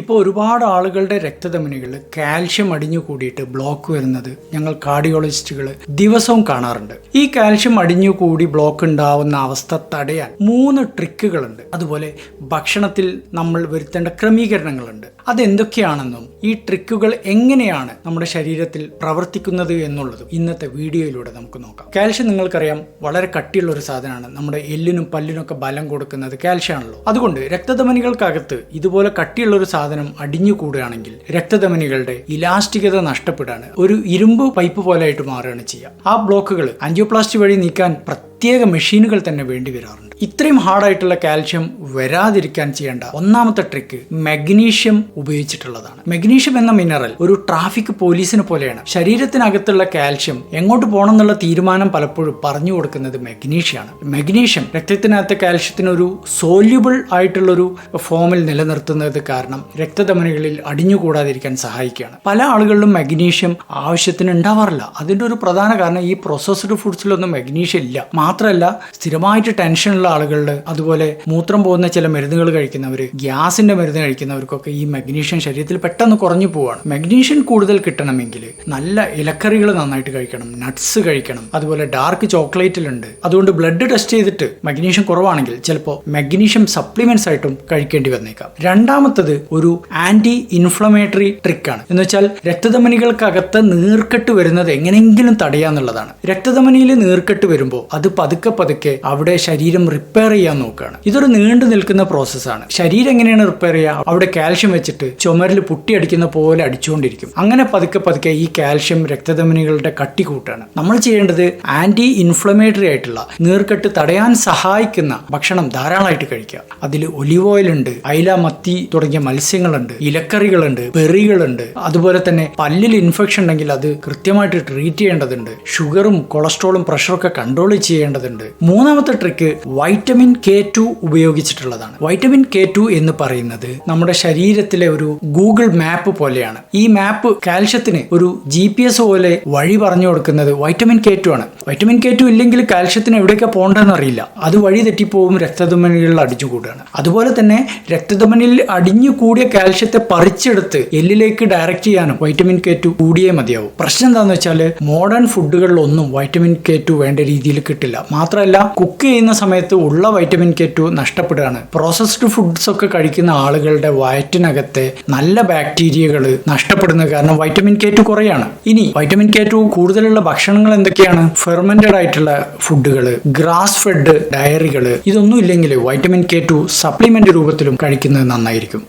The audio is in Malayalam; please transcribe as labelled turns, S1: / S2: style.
S1: ഇപ്പോൾ ഒരുപാട് ആളുകളുടെ രക്തധമനികളിൽ കാൽഷ്യം അടിഞ്ഞു കൂടിയിട്ട് ബ്ലോക്ക് വരുന്നത് ഞങ്ങൾ കാർഡിയോളജിസ്റ്റുകൾ ദിവസവും കാണാറുണ്ട്. ഈ കാൽഷ്യം അടിഞ്ഞു കൂടി ബ്ലോക്ക് ഉണ്ടാവുന്ന അവസ്ഥ തടയാൻ മൂന്ന് ട്രിക്കുകളുണ്ട് അതുപോലെ ഭക്ഷണത്തിൽ നമ്മൾ വരുത്തേണ്ട ക്രമീകരണങ്ങളുണ്ട്. അതെന്തൊക്കെയാണെന്നും ഈ ട്രിക്കുകൾ എങ്ങനെയാണ് നമ്മുടെ ശരീരത്തിൽ പ്രവർത്തിക്കുന്നത് എന്നുള്ളതും ഇന്നത്തെ വീഡിയോയിലൂടെ നമുക്ക് നോക്കാം. കാൽഷ്യം നിങ്ങൾക്കറിയാം വളരെ കട്ടിയുള്ള ഒരു സാധനമാണ്. നമ്മുടെ എല്ലിനും പല്ലിനൊക്കെ ബലം കൊടുക്കുന്നത് കാൽഷ്യം ആണല്ലോ അതുകൊണ്ട് രക്തധമനികൾക്കകത്ത് ഇതുപോലെ കട്ടിയുള്ള ഒരു സാധനം അടിഞ്ഞുകൂടുകയാണെങ്കിൽ രക്തധമനികളുടെ ഇലാസ്റ്റികത നഷ്ടപ്പെടാണ് ഒരു ഇരുമ്പ് പൈപ്പ് പോലെ ആയിട്ട് മാറുകയാണ് ചെയ്യുക. ആ ബ്ലോക്കുകൾ ആൻജിയോപ്ലാസ്റ്റി വഴി നീക്കാൻ പ്രത്യേക മെഷീനുകൾ തന്നെ വേണ്ടി വരാറുണ്ട്. ഇത്രയും ഹാർഡായിട്ടുള്ള കാൽഷ്യം വരാതിരിക്കാൻ ചെയ്യേണ്ട ഒന്നാമത്തെ ട്രിക്ക് മഗ്നീഷ്യം ഉപയോഗിച്ചിട്ടുള്ളതാണ്. മഗ്നീഷ്യം എന്ന മിനറൽ ഒരു ട്രാഫിക് പോലീസിനെ പോലെയാണ്. ശരീരത്തിനകത്തുള്ള കാൽഷ്യം എങ്ങോട്ട് പോകണം എന്നുള്ള തീരുമാനം പലപ്പോഴും പറഞ്ഞു കൊടുക്കുന്നത് മഗ്നീഷ്യമാണ് മഗ്നീഷ്യം രക്തത്തിനകത്തെ കാൽഷ്യത്തിന് ഒരു സോല്യുബിൾ ആയിട്ടുള്ള ഒരു ഫോമിൽ നിലനിർത്തുന്നത് കാരണം രക്തധമനികളിൽ അടിഞ്ഞുകൂടാതിരിക്കാൻ സഹായിക്കുകയാണ്. പല ആളുകളിലും മഗ്നീഷ്യം ആവശ്യത്തിന് ഉണ്ടാവാറില്ല അതിന്റെ ഒരു പ്രധാന കാരണം ഈ പ്രോസസ്ഡ് ഫുഡ്സിലൊന്നും മഗ്നീഷ്യം ഇല്ല. മാത്രമല്ല സ്ഥിരമായിട്ട് ടെൻഷനുള്ള ആളുകളിൽ അതുപോലെ മൂത്രം പോകുന്ന ചില മരുന്നുകൾ കഴിക്കുന്നവർ ഗ്യാസിന്റെ മരുന്ന് കഴിക്കുന്നവർക്കൊക്കെ ഈ മഗ്നീഷ്യം ശരീരത്തിൽ പെട്ടെന്ന് കുറഞ്ഞു പോവാണ്. മഗ്നീഷ്യം കൂടുതൽ കിട്ടണമെങ്കിൽ നല്ല ഇലക്കറികൾ നന്നായിട്ട് കഴിക്കണം നട്ട്സ് കഴിക്കണം അതുപോലെ ഡാർക്ക് ചോക്ലേറ്റിലുണ്ട്. അതുകൊണ്ട് ബ്ലഡ് ടെസ്റ്റ് ചെയ്തിട്ട് മഗ്നീഷ്യം കുറവാണെങ്കിൽ ചിലപ്പോൾ മഗ്നീഷ്യം സപ്ലിമെന്റ്സ് ആയിട്ടും കഴിക്കേണ്ടി വന്നേക്കാം. രണ്ടാമത്തത് ഒരു ആന്റി ഇൻഫ്ലമേറ്ററി ട്രിക്കാണ് എന്ന് വെച്ചാൽ രക്തധമനികൾക്കകത്ത് നീർക്കെട്ട് വരുന്നത് എങ്ങനെയെങ്കിലും തടയാന്നുള്ളതാണ്. രക്തധമനിയിൽ നീർക്കെട്ട് വരുമ്പോൾ അത് പതുക്കെ പതുക്കെ അവിടെ ശരീരം റിപ്പയർ ചെയ്യാൻ നോക്കുകയാണ്. ഇതൊരു നീണ്ടു നിൽക്കുന്ന പ്രോസസ്സാണ് ശരീരം എങ്ങനെയാണ് റിപ്പയർ ചെയ്യുക? അവിടെ കാൽഷ്യം വെച്ചിട്ട് ചുമരിൽ പുട്ടി അടിക്കുന്ന പോലെ അടിച്ചുകൊണ്ടിരിക്കും. അങ്ങനെ പതുക്കെ പതുക്കെ ഈ കാൽഷ്യം രക്തധമനികളുടെ കട്ടി കൂട്ടാണ് നമ്മൾ ചെയ്യേണ്ടത് ആന്റി ഇൻഫ്ലമേറ്ററി ആയിട്ടുള്ള നീർക്കെട്ട് തടയാൻ സഹായിക്കുന്ന ഭക്ഷണം ധാരാളമായിട്ട് കഴിക്കുക. അതിൽ ഒലിവ് ഓയിൽ ഉണ്ട് അയില മത്തി തുടങ്ങിയ മത്സ്യങ്ങളുണ്ട് ഇലക്കറികളുണ്ട് ബെറികളുണ്ട് അതുപോലെ തന്നെ പല്ലിൽ ഇൻഫെക്ഷൻ ഉണ്ടെങ്കിൽ അത് കൃത്യമായിട്ട് ട്രീറ്റ് ചെയ്യേണ്ടതുണ്ട്. ഷുഗറും കൊളസ്ട്രോളും പ്രഷറൊക്കെ കൺട്രോൾ ചെയ്യേണ്ടതുണ്ട്. മൂന്നാമത്തെ ട്രിക്ക് വൈറ്റമിൻ കെ ടു ഉപയോഗിച്ചിട്ടുള്ളതാണ്. വൈറ്റമിൻ കെ ടു എന്ന് പറയുന്നത് നമ്മുടെ ശരീരത്തിലെ ഒരു ഗൂഗിൾ മാപ്പ് പോലെയാണ്. ഈ മാപ്പ് കാൽഷ്യത്തിന് ഒരു ജി പി എസ് പോലെ വഴി പറഞ്ഞു കൊടുക്കുന്നത് വൈറ്റമിൻ കെ ടു ആണ്. വൈറ്റമിൻ കെ ടു ഇല്ലെങ്കിൽ കാൽഷ്യത്തിന് എവിടെയൊക്കെ പോകേണ്ടതെന്ന് അറിയില്ല. അത് വഴി തെറ്റിപ്പോവും രക്തധമനികളിൽ അടിഞ്ഞുകൂടുകയാണ് അതുപോലെ തന്നെ രക്തധമനിയിൽ അടിഞ്ഞു കൂടിയ കാൽഷ്യത്തെ പറിച്ചെടുത്ത് എല്ലിലേക്ക് ഡയറക്റ്റ് ചെയ്യാനും വൈറ്റമിൻ കെ ടു കൂടിയേ മതിയാവും. പ്രശ്നം എന്താണെന്ന് വെച്ചാൽ മോഡേൺ ഫുഡുകളിലൊന്നും വൈറ്റമിൻ കെ ടു വേണ്ട രീതിയിൽ കിട്ടില്ല. മാത്രമല്ല കുക്ക് ചെയ്യുന്ന സമയത്ത് ഉള്ള വൈറ്റമിൻ കെ ടു നഷ്ടപ്പെടുകയാണ്. പ്രോസസ്ഡ് ഫുഡ്സ് ഒക്കെ കഴിക്കുന്ന ആളുകളുടെ വയറ്റിനകത്തെ നല്ല ബാക്ടീരിയകൾ നഷ്ടപ്പെടുന്നത് കാരണം വൈറ്റമിൻ കെ ടു കുറയാണ്. ഇനി വൈറ്റമിൻ കെ ടു കൂടുതലുള്ള ഭക്ഷണങ്ങൾ എന്തൊക്കെയാണ്? ഫെർമെന്റഡ് ആയിട്ടുള്ള ഫുഡുകൾ ഗ്രാസ് ഫെഡ് ഡയറികൾ ഇതൊന്നും ഇല്ലെങ്കിൽ വൈറ്റമിൻ കെ ടു സപ്ലിമെന്റ് രൂപത്തിലും കഴിക്കുന്നത് നന്നായിരിക്കും.